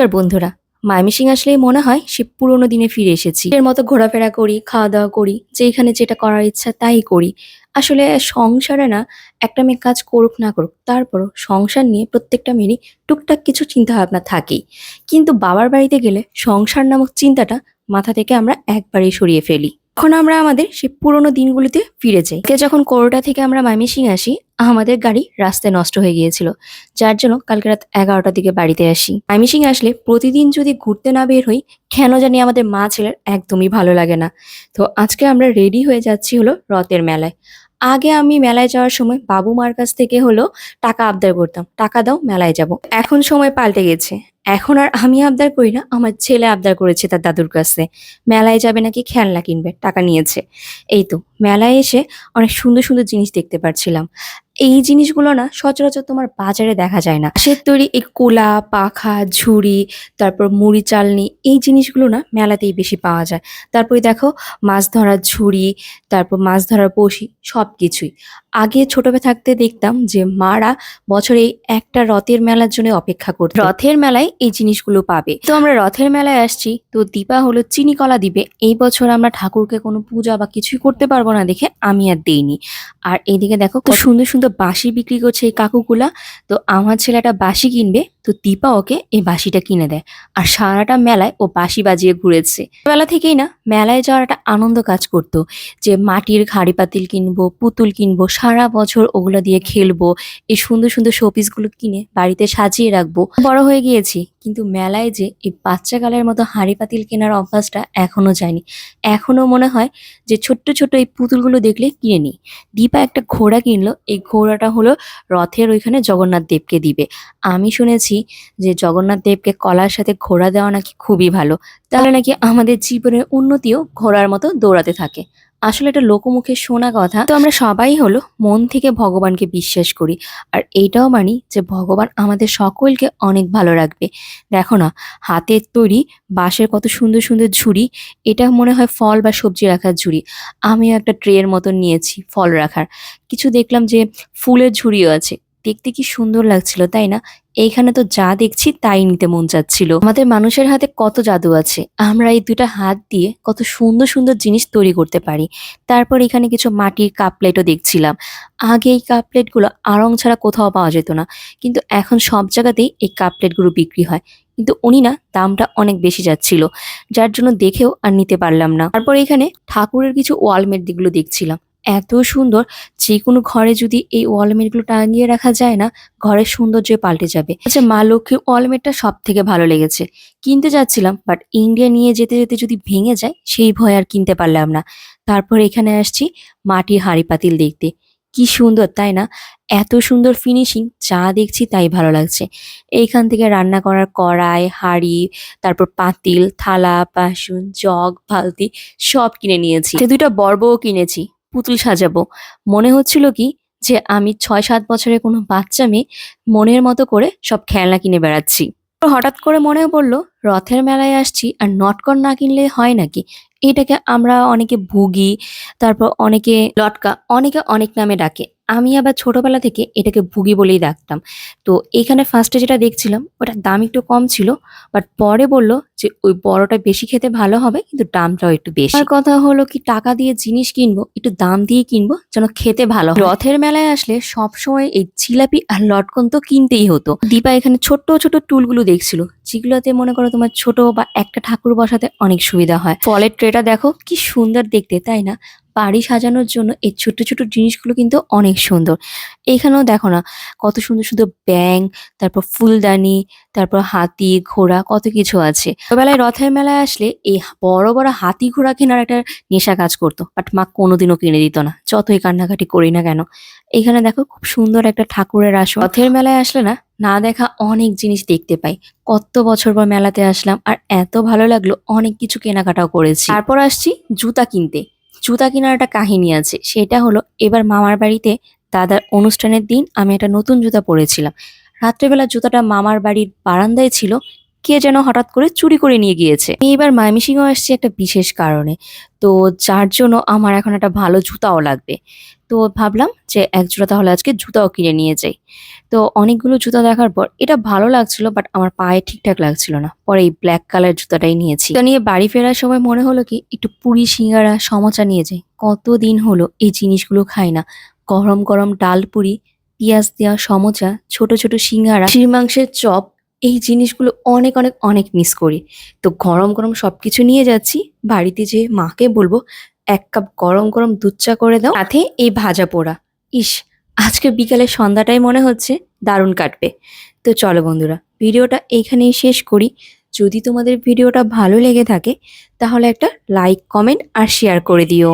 নমস্কার বন্ধুরা। মাইমিসিং আসলেই মনে হয় সে পুরোনো দিনে ফিরে এসেছি। এর মতো ঘোরাফেরা করি খাওয়া দাওয়া করি, যেখানে যেটা করার ইচ্ছা তাই করি। আসলে সংসারে না, একটা মেয়ে কাজ করুক না করুক, তারপরও সংসার নিয়ে প্রত্যেকটা মেয়েরই টুকটাক কিছু চিন্তা ভাবনা থাকেই। কিন্তু বাবার বাড়িতে গেলে সংসার নামক চিন্তাটা মাথা থেকে আমরা একবারেই সরিয়ে ফেলি। তখন আমরা আমাদের সেই পুরোনো দিনগুলিতে ফিরে যাই। যখন করোটা থেকে আমরা মাইমিসিং আসি, আমাদের গাড়ি রাস্তায় নষ্ট হয়ে গিয়েছিল, যার জন্য কালকে রাত এগারোটার দিকে বাড়িতে আসি। মাইমিসিং আসলে প্রতিদিন যদি ঘুরতে না বের হই, কেন জানি আমাদের মা ছেলের একদমই ভালো লাগে না। তো আজকে আমরা রেডি হয়ে যাচ্ছি হলো রথের মেলায়। আগে আমি মেলায় যাওয়ার সময় বাবু মার কাছ থেকে হলো টাকা আবদার করতাম, টাকা দাও, মেলায় যাব। এখন সময় পাল্টে গেছে। এখন আর আমি আবদার করি না, আমার ছেলে আবদার করেছে তার দাদুর কাছে। মেলায় যাবে নাকি খেলনা কিনবে, টাকা নিয়েছে। এই তো, মেলায় এসে অনেক সুন্দর সুন্দর জিনিস দেখতে পাচ্ছিলাম এই জিনিসগুলো না সচরাচর তোমার বাজারে দেখা যায় না। সে তৈরি এই কোলা পাখা ঝুড়ি তারপর মুড়ি চালনি এই জিনিসগুলো না মেলাতেই বেশি পাওয়া যায়। তারপরে দেখো মাছ ধরার ঝুড়ি তারপর মাছ ধরার বসি সব কিছুই আগে ছোটবে থাকতে দেখতাম যে মারা বছরে একটা রথের মেলার জন্য অপেক্ষা করত। রথের মেলায় এই জিনিসগুলো পাবে। তো আমরা রথের মেলায় আসছি তো দীপা হলো চিনি কলা দিবে। এই বছর আমরা ঠাকুরকে কোনো পূজা বা কিছুই করতে পারব না দেখে আমি আর দেইনি। আর এইদিকে দেখো খুব সুন্দর সুন্দর বাঁশি বিক্রি করছে এই কাকুগুলা, তো আমার ছেলেটা বাঁশি কিনবে, তো দীপা ওকে এই বাঁশিটা কিনে দেয়। আর সারাটা মেলায় ও বাঁশি বাজিয়ে ঘুরেছে। বেলা থেকেই না, মেলায় যাওয়ার একটা আনন্দ কাজ করতো, যে মাটির হাঁড়ি পাতিল কিনবো, পুতুল কিনবো, সারা বছর ওগুলো দিয়ে খেলব, এই সুন্দর সুন্দর শোপিসগুলো কিনে বাড়িতে সাজিয়ে রাখব। বড় হয়ে গিয়েছি, কিন্তু মেলায় যে এই বাচ্চা কালের মতো হাঁড়ি পাতিল কেনার অভ্যাসটা এখনও যায়নি। এখনও মনে হয় যে ছোট্ট ছোট্ট এই পুতুলগুলো দেখলে কিনে নিই। দীপা একটা ঘোড়া কিনলো, এই ঘোড়াটা হলো রথের ওইখানে জগন্নাথ দেবকে দিবে। আমি শুনেছি যে জগন্নাথ দেবকে কলার সাথে ঘোড়া দেওয়া নাকি খুবই ভালো। তাহলে নাকি আমাদের জীবনের উন্নতিও ঘোড়ার মতো দৌড়াতে থাকে। আসলে এটা লোকমুখে শোনা কথা। তো আমরা সবাই হলো মন থেকে ভগবানকে বিশ্বাস করি। আর এইটাও মানি যে ভগবান আমাদের সকলকে অনেক ভালো রাখবে। দেখো না, হাতের তৈরি, বাঁশের কত সুন্দর সুন্দর ঝুড়ি, এটা মনে হয় ফল বা সবজি রাখার ঝুড়ি। আমিও একটা ট্রের মতন নিয়েছি ফল রাখার। কিছু দেখলাম যে ফুলের ঝুড়িও আছে। দেখতে কি সুন্দর লাগছিল, তাই না? এইখানে তো যা দেখছি তাই নিতে মন চাচ্ছিল। আমাদের মানুষের হাতে কত জাদু আছে। আমরা এই দুটা হাত দিয়ে কত সুন্দর সুন্দর জিনিস তৈরি করতে পারি। তারপর এখানে কিছু মাটির কাপ প্লেটও দেখছিলাম। আগে এই কাপ প্লেটগুলো আড়ং ছাড়া কোথাও পাওয়া যেত না। কিন্তু এখন সব জায়গাতেই এই কাপ প্লেটগুলো বিক্রি হয়। কিন্তু উনি না দামটা অনেক বেশি যাচ্ছিল। যার জন্য দেখেও আর নিতে পারলাম না। তারপর এখানে ঠাকুরের কিছু ওয়ালমেট দিকগুলো দেখছিলাম। এত সুন্দর যে কোনো ঘরে যদি এই ওয়ালমেটগুলো টাঙিয়ে রাখা যায় না, ঘরের সৌন্দর্য পাল্টে যাবে। আচ্ছা মা লক্ষ্মীর ওয়ালমেটটা সব থেকে ভালো লেগেছে। কিনতে যাচ্ছিলাম বাট ইন্ডিয়া নিয়ে যেতে যেতে যদি ভেঙে যায়, সেই ভয় আর কিনতে পারলাম না। তারপর এখানে আসছি মাটির হাঁড়ি পাতিল দেখতে। কি সুন্দর, তাই না? এত সুন্দর ফিনিশিং যা দেখছি তাই ভালো লাগছে। এইখান থেকে রান্না করার কড়াই, হাঁড়ি, তারপর পাতিল, থালা, বাসন, জগ, বালতি সব কিনে নিয়েছি। দুইটা বর্বও কিনেছি। পুতুল সাজাবো। মনে হচ্ছিল কি যে আমি ছয় সাত বছরের কোনো বাচ্চা মেয়ে মনের মতো করে সব খেলনা কিনে বেড়াচ্ছি। হঠাৎ করে মনে পড়ল রথের মেলায় আসছি আর নটকন না কিনলে হয় নাকি? এটাকে আমরা অনেকে ভুগি, তারপর অনেকে লটকা, অনেকে অনেক নামে ডাকে। আমি আবার ছোটবেলা থেকে এটাকে ভুগি বলেই ডাকতাম। তো এখানে ফার্স্টে যেটা দেখছিলাম, ওটার দাম একটু কম ছিল বাট পরে বলল যে ওই বড়টা বেশি খেতে ভালো হবে, কিন্তু দামটাও একটু বেশি। আর কথা হলো কি, টাকা দিয়ে জিনিস কিনবো, একটু দাম দিয়ে কিনবো, যেন খেতে ভালো। রথের মেলায় আসলে সবসময় এই জিলাপি আর লটকন তো কিনতেই হতো। দীপা এখানে ছোট্ট ছোট টুলগুলো দেখছিল, যেগুলোতে মনে করো তোমার ছোট বা একটা ঠাকুর বসাতে অনেক সুবিধা হয়। ফলের ট্রেটা দেখো কি সুন্দর দেখতে তাই না? বাড়ি সাজানোর জন্য এই ছোট ছোট জিনিসগুলো কিন্তু অনেক সুন্দর। এখানেও দেখো না, কত সুন্দর সুন্দর ব্যাং তারপর ফুলদানি, তারপর হাতি, ঘোড়া, কত কিছু আছে। ছোটবেলায় রথের মেলায় আসলে এই বড় বড় হাতি, ঘোড়া কেনার একটা নেশা কাজ করতো বাট মা কোনোদিনও কিনে দিত না, যতই কান্নাকাটি করি না কেন। এখানে দেখো খুব সুন্দর একটা ঠাকুরের আসন। রথের মেলায় আসলে না না দেখা অনেক জিনিস দেখতে পাই। কত বছর পর মেলাতে আসলাম, আর এত ভালো লাগল, অনেক কিছু কেনাকাটাও করেছি। তারপর আসছি জুতা কিনতে। জুতা কেনার একটা কাহিনী আছে। সেটা হলো, এবার মামার বাড়িতে দাদার অনুষ্ঠানের দিন আমি একটা নতুন জুতা পরেছিলাম। রাত্রেবেলা জুতাটা মামার বাড়ির বারান্দায় ছিল কে যেন হঠাৎ করে চুরি করে নিয়ে গিয়েছে। এবার ময়মনসিংহ আসছি একটা বিশেষ কারণে। তো যার জন্য আমার এখন একটা ভালো জুতাও লাগবে। তো ভাবলাম যে এক জোড়া তাহলে আজকে জুতাও কিনে নিয়ে যাই। তো অনেকগুলো জুতা দেখার পর এটা ভালো লাগছিল বাট আমার পায়ে ঠিকঠাক লাগছিল না। পরে এই ব্ল্যাক কালার জুতাটাই নিয়েছি। তো নিয়ে বাড়ি ফেরার সময় মনে হলো কি, একটু পুরি সিঙ্গারা সমচা নিয়ে যাই। কতদিন হলো এই জিনিসগুলো খাই না। গরম গরম ডাল পুরি, পেঁয়াজ দেওয়া সমচা, ছোট ছোট সিঙ্গারা, শির মাংসের চপ এই জিনিসগুলো অনেক অনেক অনেক মিস করি। তো গরম গরম সবকিছু নিয়ে যাচ্ছি। বাড়িতে যে মাকে বলব, এক কাপ গরম গরম দুধ চা করে দাও। সাথে এই ভাজা পোড়া। ইস, আজকে বিকালে সন্ধ্যাটাই মনে হচ্ছে দারুণ কাটবে। তো চলো বন্ধুরা, ভিডিওটা এইখানেই শেষ করি। যদি তোমাদের ভিডিওটা ভালো লেগে থাকে, তাহলে একটা লাইক কমেন্ট আর শেয়ার করে দিও।